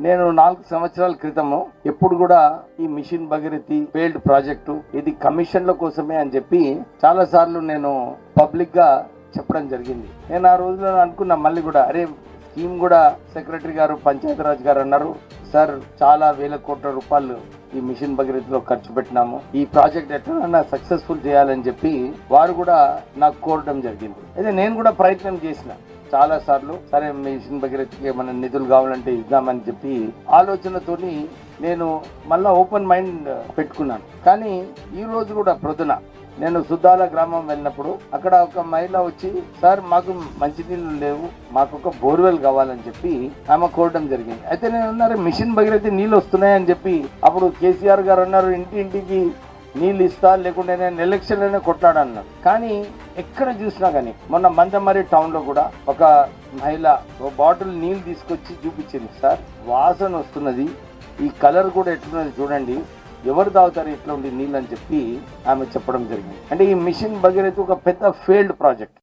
నేను నాలుగు సంవత్సరాల క్రితము ఎప్పుడు కూడా ఈ మిషన్ భగీరథి ఫెయిల్డ్ ప్రాజెక్టు ఇది కమిషన్ల కోసమే అని చెప్పి చాలా సార్లు నేను పబ్లిక్గా చెప్పడం జరిగింది. నేను ఆ రోజులో అనుకున్నా మళ్ళీ కూడా అరే స్కీమ్ కూడా సెక్రటరీ గారు పంచాయతీరాజ్ గారు అన్నారు సార్ చాలా వేల కోట్ల రూపాయలు ఈ మిషన్ భగీరథలో ఖర్చు పెట్టినాము. ఈ ప్రాజెక్ట్ ఎట్లా సక్సెస్ఫుల్ చేయాలని చెప్పి వారు కూడా నాకు కోరడం జరిగింది. అయితే నేను కూడా ప్రయత్నం చేసిన. చాలా సార్లు సరే మిషన్ దగ్గర మన నిధులు కావాలంటే ఇద్దామని చెప్పి ఆలోచనతోని నేను మళ్ళా ఓపెన్ మైండ్ పెట్టుకున్నాను. కానీ ఈ రోజు కూడా ప్రొద్దున నేను సుద్దాల గ్రామం వెళ్ళినప్పుడు అక్కడ ఒక మహిళ వచ్చి సార్ మాకు మంచినీళ్ళు లేవు మాకు ఒక బోర్వెల్ కావాలని చెప్పి ఆమె కోరడం జరిగింది. అయితే నేను అన్నారు మిషన్ బగిరైతే నీళ్ళు వస్తున్నాయని చెప్పి అప్పుడు కేసీఆర్ గారు అన్నారు ఇంటి ఇంటికి నీళ్ళు ఇస్తా లేకుంటే నేను ఎలక్షన్లోనే కొట్లాడన్నాను కానీ ఎక్కడ చూసినా కానీ మొన్న మందమరి టౌన్లో కూడా ఒక మహిళ ఓ బాటిల్ నీళ్ళు తీసుకొచ్చి చూపించింది. సార్ వాసన వస్తున్నది. ఈ కలర్ కూడా ఎట్లున్నది చూడండి. ఎవరు తాగుతారు ఇట్లా ఉండి నీళ్ళు అని చెప్పి ఆమె చెప్పడం జరిగింది. అంటే ఈ మిషన్ భగీరథ ఒక పెద్ద ఫెయిల్డ్ ప్రాజెక్ట్